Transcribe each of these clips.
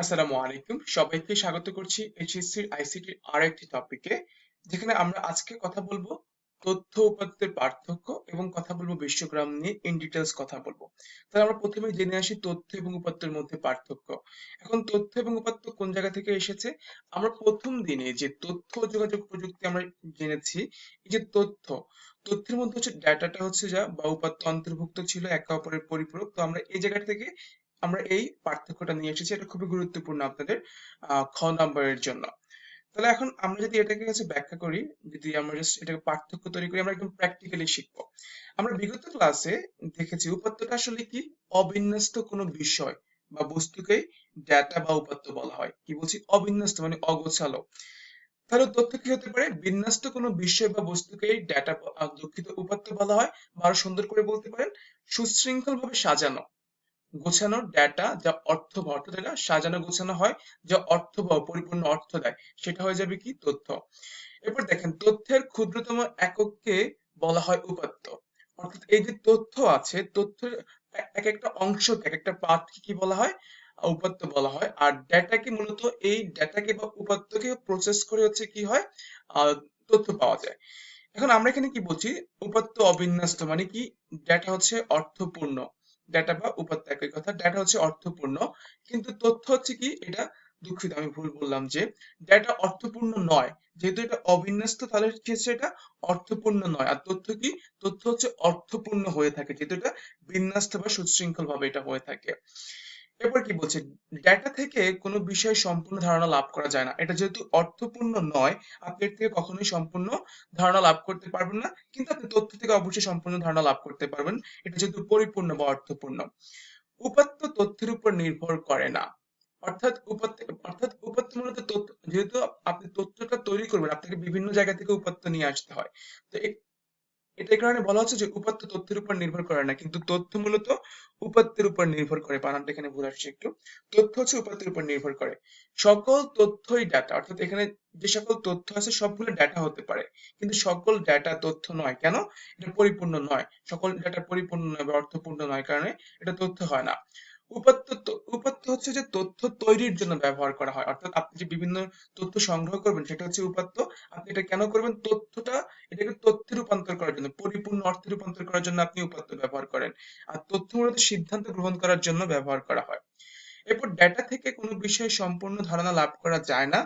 আসসালামু আলাইকুম। সবাইকে স্বাগত করছি এইচএসসির আইসিটির আর একটি টপিকে যেখানে আমরা আজকে কথা বলব তথ্য উপাত্তের পার্থক্য এবং কথা বলব বিশ্বগ্রাম নিয়ে ইন ডিটেলস কথা বলব। তাহলে আমরা প্রথমে জেনে আসি তথ্য এবং উপাত্তের মধ্যে পার্থক্য। এখন তথ্য এবং উপাত্ত কোন জায়গা থেকে এসেছে? আমরা প্রথম দিনে যে তথ্য যোগাযোগ প্রযুক্তি আমরা জেনেছি, এই যে তথ্য, তথ্যের মধ্যে হচ্ছে ডাটাটা হচ্ছে যা বা উপাত্ত অন্তর্ভুক্ত ছিল একে অপরের পরিপূরক। তো আমরা এই জায়গা থেকে আমরা এই পার্থক্যটা নিয়ে এসেছি, এটা খুবই গুরুত্বপূর্ণ আপনাদের খ নাম্বারের জন্য। তাহলে এখন আমরা যদি এটাকে হচ্ছে ব্যাখ্যা করি, যদি আমরা এটাকে পার্থক্য তৈরি করি, আমরা একদম প্র্যাকটিক্যালি শিখব। আমরা বিগত ক্লাসে দেখেছি উপাত্তটা আসলে কি? অবিন্যস্ত কোনো বিষয় বা বস্তুকে ডেটা বা উপাত্ত বলা হয়। কি বলছি? অবিন্যস্ত মানে অগোছালো। তাহলে তথ্য কি হতে পারে? বিন্যস্ত কোনো বিষয় বা বস্তুকে ডেটা দুঃখিত উপাত্ত বলা হয় বা আরও সুন্দর করে বলতে পারেন সুশৃঙ্খল ভাবে সাজানো। গোছানো ডেটা যা অর্থ বা অর্থ দেয় সাজানো গোছানো হয়, যা অর্থ বা পরিপূর্ণ অর্থ দেয়, সেটা হয়ে যাবে কি তথ্য। এরপর দেখেন, তথ্যের ক্ষুদ্রতম একককে বলা হয় উপাত্ত। অর্থাৎ এই যে তথ্য আছে, তথ্যের এক একটা অংশকে এক একটা পার্টকে কি বলা হয়? উপাত্ত বলা হয়। আর ডেটাকে মূলত এই ডেটাকে বা উপাত্তকে প্রসেস করে হচ্ছে কি হয়? তথ্য পাওয়া যায়। এখন আমরা এখানে কি বলছি? উপাত্ত অবিন্যস্ত মানে কি? ডেটা হচ্ছে অর্থপূর্ণ। ডেটা বা উপাত্ত কথা। ডেটা হচ্ছে অর্থপূর্ণ, কিন্তু তথ্য হচ্ছে কি? এটা দুঃখিত, আমি ভুল বললাম যে ডেটা অর্থপূর্ণ নয়। যেহেতু এটা অবিন্যস্ত, তাহলে ক্ষেত্রে এটা অর্থপূর্ণ নয়। আর তথ্য কি? তথ্য হচ্ছে অর্থপূর্ণ হয়ে থাকে, যেহেতু এটা বিন্যস্ত বা সুশৃঙ্খল ভাবে এটা হয়ে থাকে। এরপর কি বলছে? ডেটা থেকে কোনো বিষয়ে সম্পূর্ণ ধারণা লাভ করা যায় না। এটা যেহেতু অর্থপূর্ণ নয়, আপনি এর থেকে কখনোই সম্পূর্ণ ধারণা লাভ করতে পারবেন না। কিন্তু আপনি তথ্য থেকে অবশ্যই সম্পূর্ণ ধারণা লাভ করতে পারবেন। এটা যেহেতু পরিপূর্ণ বা অর্থপূর্ণ। উপাত্ত তথ্যের উপর নির্ভর করে না। অর্থাৎ উপাত্ত অর্থাৎ উপাত্ত মূলত তথ্য, যেহেতু আপনি তথ্যটা তৈরি করবেন, আপনাকে বিভিন্ন জায়গা থেকে উপাত্ত নিয়ে আসতে হয়। তো এটা কারণে বলা হচ্ছে যে উপাত্ত তথ্যের উপর নির্ভর করে না, কিন্তু তথ্য মূলত উপাত্তের উপর নির্ভর করে। বানানটা এখানে ভুল আসছে একটু। তথ্য হচ্ছে উপাত্তের উপর নির্ভর করে। সকল তথ্যই ডাটা অর্থাৎ এখানে যে সকল তথ্য আছে সবগুলো ডাটা হতে পারে, কিন্তু সকল ডাটা তথ্য নয়। কেন? এটা পরিপূর্ণ নয়। সকল ডাটা পরিপূর্ণ নয় বা অর্থপূর্ণ নয় কারণে এটা তথ্য হয় না। উপাত্ত উপাত্ত হচ্ছে যে তথ্য তৈরির জন্য ব্যবহার করা হয়। অর্থাৎ আপনি যে বিভিন্ন তথ্য সংগ্রহ করবেন, সেটা হচ্ছে উপাত্ত। আপনি এটা কেন করবেন? তথ্যটা, এটাকে তথ্যে রূপান্তর করার জন্য, পরিপূর্ণ অর্থে রূপান্তর করার জন্য আপনি উপাত্ত ব্যবহার করেন। আর তথ্য মূলত সিদ্ধান্ত গ্রহণ করার জন্য ব্যবহার করা হয়। এরপর ডেটা থেকে কোনো বিষয়ে সম্পূর্ণ ধারণা লাভ করা যায় না।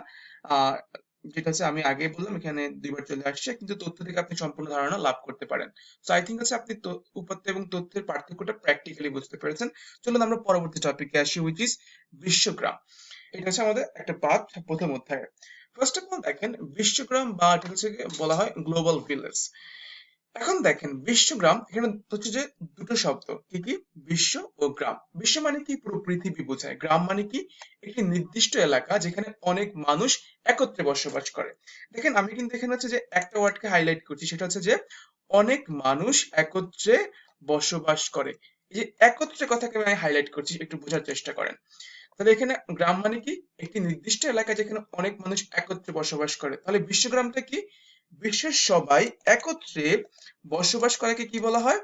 যেটা আছে আমি আগে বললাম, এখানে দুইবার চলে আসছে, কিন্তু তথ্য থেকে আপনি সম্পূর্ণ ধারণা লাভ করতে পারেন। তো আই থিঙ্ক আছে আপনি উপাত্ত এবং তথ্যের পার্থক্যটা প্র্যাকটিক্যালি বুঝতে পেরেছেন। চলুন আমরা পরবর্তী টপিকে আসি উইচ ইজ বিশ্বগ্রাম। এটা হচ্ছে আমাদের একটা পাঠ, প্রথম অধ্যায়। ফার্স্ট অফ অল দেখেন, বিশ্বগ্রাম বা এটা হচ্ছে বলা হয় গ্লোবাল ভিলেজ এখন দেখেন বিশ্বগ্রাম এখানে হচ্ছে যে দুটো শব্দ, কি কি? বিশ্ব ও গ্রাম। বিশ্ব মানে কি? পুরো পৃথিবী বোঝায়। গ্রাম মানে কি? একটি নির্দিষ্ট এলাকা যেখানে অনেক মানুষ একত্রে বসবাস করে। দেখেন, আমি কিন্তু এখানে হচ্ছে যে একটা ওয়ার্ডকে হাইলাইট করছি, সেটা হচ্ছে যে অনেক মানুষ একত্রে বসবাস করে। এই যে একত্রে কথাকে আমি হাইলাইট করছি একটু বোঝার চেষ্টা করেন। তাহলে এখানে গ্রাম মানে কি? একটি নির্দিষ্ট এলাকা যেখানে অনেক মানুষ একত্রে বসবাস করে। তাহলে বিশ্বগ্রামটা কি? বিশ্বের সবাই একত্রে বসবাস করাকে কি বলা হয়?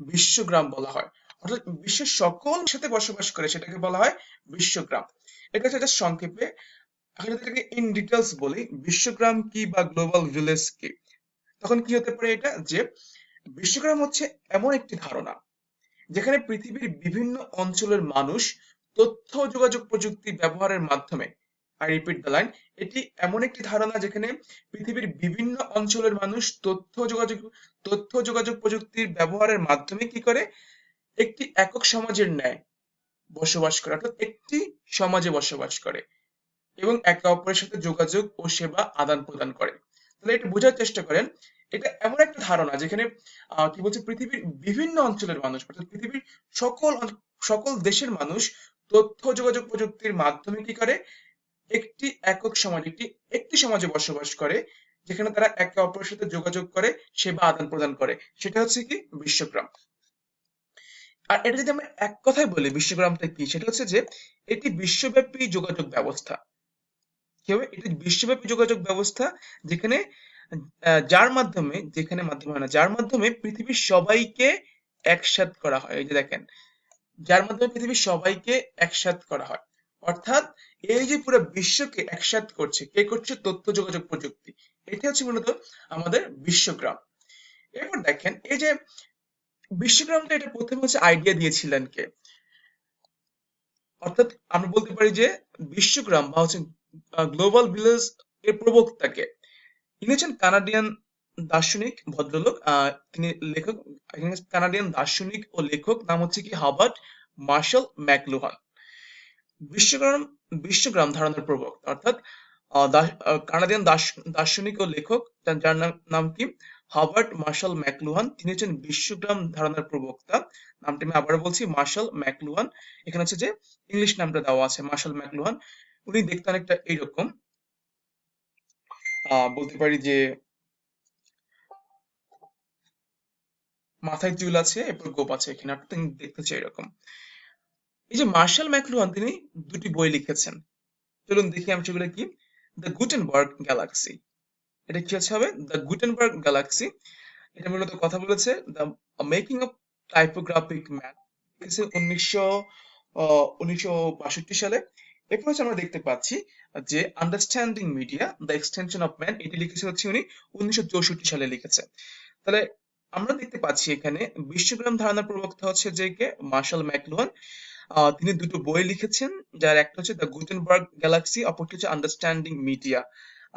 বিশ্বগ্রাম বলা হয়। অর্থাৎ বিশ্বের সকল সাথে বসবাস করে সেটাকে বলা হয় বিশ্বগ্রাম। এটা হচ্ছে সংক্ষেপে। এখন ইন ডিটেলস বলি। বিশ্বগ্রাম কি বা গ্লোবাল ভিলেজ কি? তখন কি হতে পারে এটা? যে বিশ্বগ্রাম হচ্ছে এমন একটি ধারণা যেখানে পৃথিবীর বিভিন্ন অঞ্চলের মানুষ তথ্য যোগাযোগ প্রযুক্তি ব্যবহারের মাধ্যমে আই রিপিট দ্য লাইন এটি এমন একটি ধারণা যেখানে পৃথিবীর বিভিন্ন অঞ্চলের মানুষ তথ্য যোগাযোগ তথ্য যোগাযোগ প্রযুক্তির ব্যবহারের মাধ্যমে কি করে? একটি একক সমাজের ন্যায় বসবাস করে, অর্থাৎ একটি সমাজে বসবাস করে এবং একে অপরের সাথে যোগাযোগ ও সেবা আদান প্রদান করে। তাহলে এটা বোঝার চেষ্টা করেন, এটা এমন একটা ধারণা যেখানে কি বলছে, পৃথিবীর বিভিন্ন অঞ্চলের মানুষ, অর্থাৎ পৃথিবীর সকল সকল দেশের মানুষ তথ্য যোগাযোগ প্রযুক্তির মাধ্যমে কি করে? একটি একক সমাজ, একটি একটি সমাজে বসবাস করে, যেখানে তারা একে অপরের সাথে যোগাযোগ করে, সেবা আদান প্রদান করে। সেটা হচ্ছে কি? বিশ্বগ্রাম। আর এটা যদি আমরা এক কথায় বলি বিশ্বগ্রামটা কি? সেটা হচ্ছে যে, এটি বিশ্বব্যাপী যোগাযোগ ব্যবস্থা। কি হবে এটি বিশ্বব্যাপী যোগাযোগ ব্যবস্থা যেখানে যার মাধ্যমে, যেখানে মাধ্যমে হয় না, যার মাধ্যমে পৃথিবীর সবাইকে একসাথ করা হয়। এই যে দেখেন, যার মাধ্যমে পৃথিবীর সবাইকে একসাথ করা হয়। অর্থাৎ এই যে পুরো বিশ্বকে একসাথ করছে, কে করছে? তথ্য, যোগাযোগ, প্রযুক্তি। এটা হচ্ছে মূলত আমাদের বিশ্বগ্রাম। এরপর দেখেন, এই যে বিশ্বগ্রামটা এটা প্রথমে হচ্ছে আইডিয়া দিয়েছিলেন কে? অর্থাৎ আমরা বলতে পারি যে বিশ্বগ্রাম বা হচ্ছে গ্লোবাল ভিলেজ এর প্রবক্তাকে। ইনি হচ্ছেন কানাডিয়ান দার্শনিক ভদ্রলোক তিনি লেখক কানাডিয়ান দার্শনিক ও লেখক, নাম হচ্ছে কি? Herbert Marshall McLuhan. বিশ্বগ্রাম বিশ্বগ্রাম ধারণার প্রবক্তা, অর্থাৎ কানাডিয়ান দার্শনিক ও লেখক যার নাম কি? Herbert Marshall McLuhan. তিনি হচ্ছেন বিশ্বগ্রাম ধারণার প্রবক্তা। নামটি আমি আবার বলছি, মার্শাল ম্যাকলুহান। এখানে হচ্ছে যে, ইংলিশ নামটা দেওয়া আছে, মার্শাল ম্যাকলুহান। উনি দেখতে অনেকটা এইরকম। বলতে পারি যে, মাথায় চুল আছে, এরপর গোপ আছে এখানে দেখতে চাই এরকম। এই যে মার্শাল ম্যাকলুহান তিনি দুটি বই লিখেছেন। চলুন দেখি আমি সেগুলো কি? The Gutenberg galaxy. এটা কি হচ্ছে হবে? The Gutenberg galaxy. এটা মূলত কথা বলেছে the making of typographic man. উনিশশো উনিশশো সালে। এরপর হচ্ছে আমরা দেখতে পাচ্ছি যে understanding media the extension of man এটি লিখেছে হচ্ছে উনি উনিশশো চৌষট্টি সালে লিখেছে। তাহলে আমরা দেখতে পাচ্ছি এখানে বিশ্বগ্রাম ধারণার প্রবক্তা হচ্ছে যে কে? মার্শাল ম্যাকলুহান তিনি দুটো বই লিখেছেন, যার একটা হচ্ছে দ্য গুটেনবার্গ গ্যালাক্সি, অপরটি হচ্ছে আন্ডারস্ট্যান্ডিং মিডিয়া।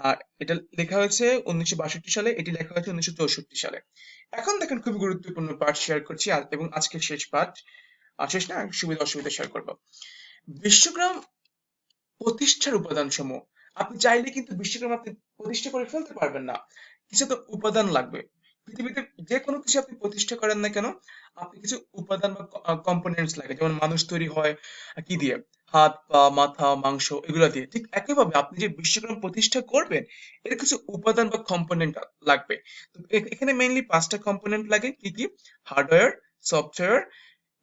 আর এটা লেখা হয়েছে উনিশশো বাষট্টি সালে, এটি লেখা হয়েছে উনিশশো চৌষট্টি সালে। এখন দেখেন খুবই গুরুত্বপূর্ণ পার্ট শেয়ার করছি এবং আজকের শেষ পাঠ আর শেষ না, সুবিধা অসুবিধা শেয়ার করব। বিশ্বগ্রাম প্রতিষ্ঠার উপাদান সমূহ আপনি চাইলে কিন্তু বিশ্বগ্রাম আপনি প্রতিষ্ঠা করে ফেলতে পারবেন না। কিছু তো উপাদান লাগবে। পৃথিবীতে যে কোনো কিছু আপনি প্রতিষ্ঠা করেন না কেন, আপনি কিছু উপাদান বা কম্পোনেন্টস লাগে। যেমন মানুষ তৈরি হয় কি দিয়ে? হাত, পা, মাথা, মাংস, এগুলো দিয়ে। ঠিক একইভাবে আপনি যে বিশ্বগ্রাম প্রতিষ্ঠা করবেন, এর কিছু উপাদান বা কম্পোনেন্ট লাগবে। তো এখানে মেইনলি পাঁচটা কম্পোনেন্ট লাগে। কি কি? হার্ডওয়্যার সফটওয়্যার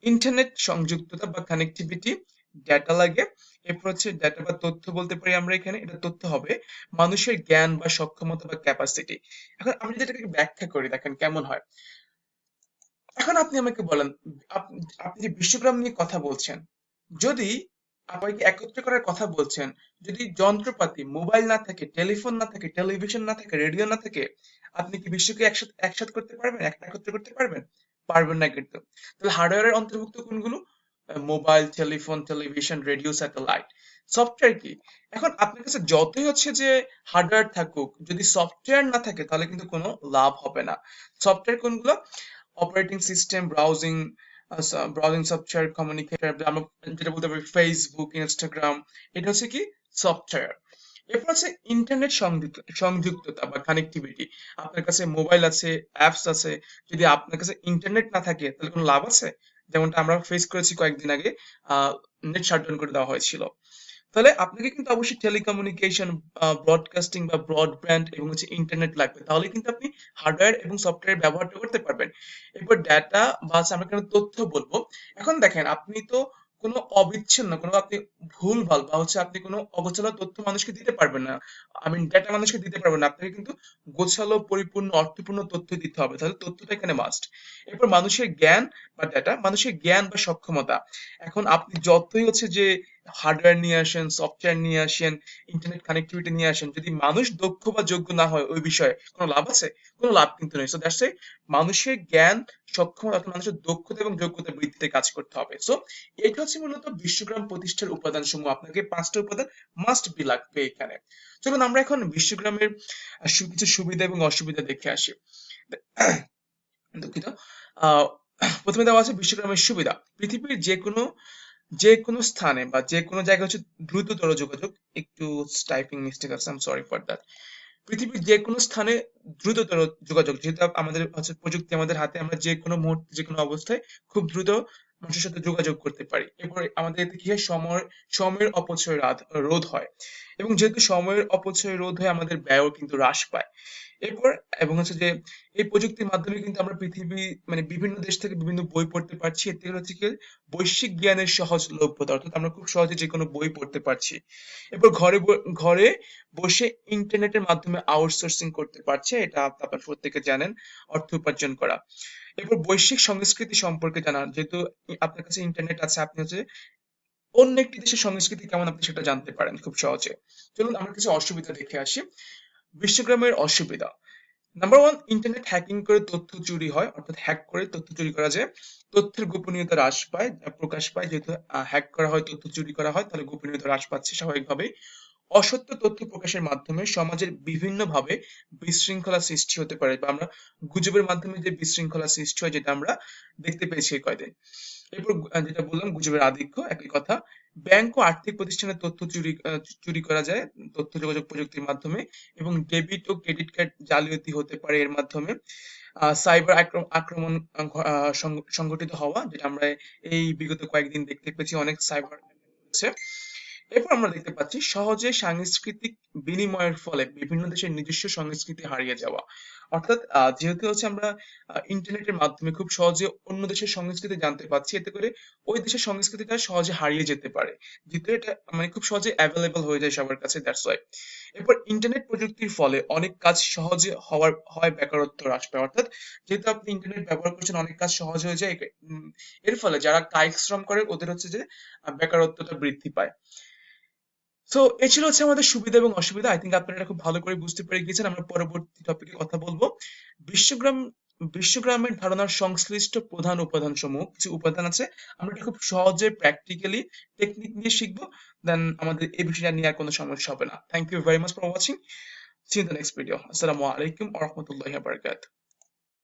ইন্টারনেট সংযুক্ততা বা কানেক্টিভিটি ডেটা লাগে। এরপর হচ্ছে ডেটা বা তথ্য বলতে পারি আমরা এখানে। এটা তথ্য হবে মানুষের জ্ঞান বা সক্ষমতা বা ক্যাপাসিটি এখন আমি যদি এটাকে ব্যাখ্যা করি, দেখেন কেমন হয়। এখন আপনি আমাকে বলেন আপনি যে বিশ্বগ্রাম নিয়ে কথা বলছেন, যদি আপনাকে একত্র করার কথা বলছেন, যদি যন্ত্রপাতি মোবাইল না থাকে টেলিফোন না থাকে টেলিভিশন না থাকে রেডিও না থাকে, আপনি কি বিশ্বকে একসাথে একসাথে করতে পারবেন এক- একত্র করতে পারবেন? পারবেন না কিন্তু। তাহলে হার্ডওয়্যারের অন্তর্ভুক্ত কোনগুলো? Mobile, telephone, television, radio, satellite. Software কি? এখন আপনার কাছে যতই হচ্ছে যে হার্ডওয়্যার থাকুক, যদি সফটওয়্যার না থাকে, তাহলে কিন্তু কোনো লাভ হবে না। সফটওয়্যার কোনগুলো? Operating system, browsing browsing software, communicator যেটা বলতে পারি ফেসবুক ইনস্টাগ্রাম এটা হচ্ছে কি? সফটওয়্যার। এরপর আছে ইন্টারনেট সংযুক্ত, সংযুক্ততা বা কানেক্টিভিটি আপনার কাছে মোবাইল আছে অ্যাপস আছে। যদি আপনার কাছে ইন্টারনেট না থাকে, তাহলে কোনো লাভ আছে? যেমনটা আমরা ফেস করেছি কয়েকদিন আগে নেট শাটডাউন করে দেওয়া হয়েছিল। তাহলে আপনাকে কিন্তু অবশ্যই টেলিকমিউনিকেশন ব্রডকাস্টিং বা ব্রডব্যান্ড এবং হচ্ছে ইন্টারনেট লাগবে। তাহলে কিন্তু আপনি হার্ডওয়্যার এবং সফটওয়্যার ব্যবহারটা করতে পারবেন। এরপর ডেটা বা আমরা কেন তথ্য বলব? এখন দেখেন, আপনি তো কোনো অবিচ্ছিন্ন, কোনো আপনি ভুল ভালো বা হচ্ছে আপনি কোনো অগোছালো তথ্য মানুষকে দিতে পারবেন না আই মিন ডেটা মানুষকে দিতে পারবেন না, আপনাকে কিন্তু গোছালো, পরিপূর্ণ, অর্থপূর্ণ তথ্য দিতে হবে। তাহলে তথ্যটা এখানে মাস্ট এরপর মানুষের জ্ঞান বা ডেটা মানুষের জ্ঞান বা সক্ষমতা। এখন আপনি যতই হচ্ছে যে হার্ডওয়্যার নিয়ে আসেন সফটওয়্যার নিয়ে আসেন ইন্টারনেট কানেক্টিভিটি নিয়ে আসেন, যদি মানুষ দক্ষ বা যোগ্য না হয় ওই বিষয়ে কোনো লাভ আছে? কোনো লাভ কিন্তু নেই। সো দ্যাটস এ মানুষের জ্ঞান, সক্ষমতা, অর্থাৎ মানুষের দক্ষতা এবং যোগ্যতা বৃদ্ধিতে কাজ করতে হবে। সো এটা হচ্ছে মূলত বিশ্বগ্রাম প্রতিষ্ঠার উপাদান সমূহ আপনাকে পাঁচটা উপাদান মাস্ট বি লাগবে এখানে। চলুন আমরা এখন বিশ্বগ্রামের কিছু সুবিধা এবং অসুবিধা দেখে আসি। দুঃখিত। প্রথমে দেওয়া আছে বিশ্বগ্রামের সুবিধা। পৃথিবীর যে কোনো যে কোনো স্থানে বা যে কোনো জায়গায় হচ্ছে দ্রুততর যোগাযোগ, একটু টাইপিং মিস্টেক আছে আই সরি ফর দ্যাট পৃথিবীর যে কোনো স্থানে দ্রুততর যোগাযোগ, যেহেতু আমাদের হচ্ছে প্রযুক্তি আমাদের হাতে, আমরা যে কোনো মুহূর্তে যে কোনো অবস্থায় খুব দ্রুত মানুষের সাথে যোগাযোগ করতে পারি। এরপরে আমাদের এতে কি হয়? সময়, সময়ের অপচয় রোধ হয়। এবং যেহেতু সময়ের অপচয় রোধ হয় আমাদের ব্যয়ও কিন্তু হ্রাস পায়। এরপর এবং হচ্ছে যে এই প্রযুক্তির মাধ্যমে কিন্তু আমরা পৃথিবী মানে বিভিন্ন দেশ থেকে বিভিন্ন বই পড়তে পারছি। থেকে হচ্ছে কি বৈশ্বিক জ্ঞানের সহজলভ্যতা অর্থাৎ আমরা খুব সহজে যে কোনো বই পড়তে পারছি। এরপর ঘরে ঘরে বসে ইন্টারনেটের মাধ্যমে আউটসোর্সিং করতে পারছে, এটা আপ- আপনার প্রত্যেকে জানেন, অর্থ উপার্জন করা। এরপর বৈশ্বিক সংস্কৃতি সম্পর্কে জানা যেহেতু আপনার কাছে ইন্টারনেট আছে, আপনি হচ্ছে অন্য একটি দেশের সংস্কৃতি কেমন আপনি সেটা জানতে পারেন খুব সহজে। চলুন আমরা কিছু অসুবিধা দেখে আসি। বিশ্বগ্রামের অসুবিধা। নাম্বার ওয়ান ইন্টারনেট হ্যাকিং করে তথ্য চুরি হয়, অর্থাৎ হ্যাক করে তথ্য চুরি করা যায়। তথ্যের গোপনীয়তা হ্রাস পায় প্রকাশ পায়, যেহেতু হ্যাক করা হয়, তথ্য চুরি করা হয়, তাহলে গোপনীয়তা হ্রাস পাচ্ছে স্বাভাবিকভাবে অসত্য তথ্য প্রকাশের মাধ্যমে সমাজের বিভিন্নভাবে বিশৃঙ্খলা সৃষ্টি হতে পারে, বা আমরা গুজবের মাধ্যমে যে বিশৃঙ্খলা সৃষ্টি হয়, যেটা আমরা দেখতে পেয়েছি এই কয়দিন। এরপর যেটা বললাম, গুজবের আধিক্য, একই কথা। ব্যাংক ও আর্থিক প্রতিষ্ঠানের তথ্য চুরি চুরি করা যায়, তথ্য যোগাযোগ প্রযুক্তির মাধ্যমে, এবং ডেবিট ও ক্রেডিট কার্ড জালিয়াতি হতে পারে এর মাধ্যমে। সাইবার আক্রমণ সংগঠিত হওয়া, যেটা আমরা এই বিগত কয়েকদিন দেখতে পেয়েছি, অনেক সাইবার এরপর আমরা দেখতে পাচ্ছি, সহজে সাংস্কৃতিক বিনিময়ের ফলে বিভিন্ন দেশের নিজস্ব সংস্কৃতি হারিয়ে যাওয়া। অর্থাৎ যেহেতু হচ্ছে আমরা ইন্টারনেটের মাধ্যমে খুব সহজে অন্য দেশের সংস্কৃতি জানতে পারছি, এতে করে ওই দেশের সংস্কৃতিটা সহজে হারিয়ে যেতে পারে। যেহেতু এটা মানে খুব সহজে অ্যাভেলেবল হয়ে যায় সবার কাছে দ্যাটস ওয়াই এরপর ইন্টারনেট প্রযুক্তির ফলে অনেক কাজ সহজে হওয়ার, হয় বেকারত্ব হ্রাস পায়। অর্থাৎ, যেহেতু আপনি ইন্টারনেট ব্যবহার করছেন, অনেক কাজ সহজ হয়ে যায় এর ফলে যারা কায়িক শ্রম করে, ওদের হচ্ছে যে বেকারত্বটা বৃদ্ধি পায়। সো এ ছিল হচ্ছে আমাদের সুবিধা এবং অসুবিধা। আই থিঙ্ক আপনারা খুব ভালো করে বুঝতে পেরে গিয়েছেন। আমরা পরবর্তী টপিকে কথা বলব। বিশ্বগ্রাম, বিশ্বগ্রামের ধারণার সংশ্লিষ্ট প্রধান উপাদান সমূহ কিছু উপাদান আছে। আমরা খুব সহজে প্র্যাকটিক্যালি টেকনিক নিয়ে শিখব। দেন আমাদের এই বিষয়টা নিয়ে আর কোনো সমস্যা হবে না। Thank you very much for watching see in the next video আসসালামু আলাইকুম ওয়া রাহমাতুল্লাহি ওয়া বারাকাতুহু।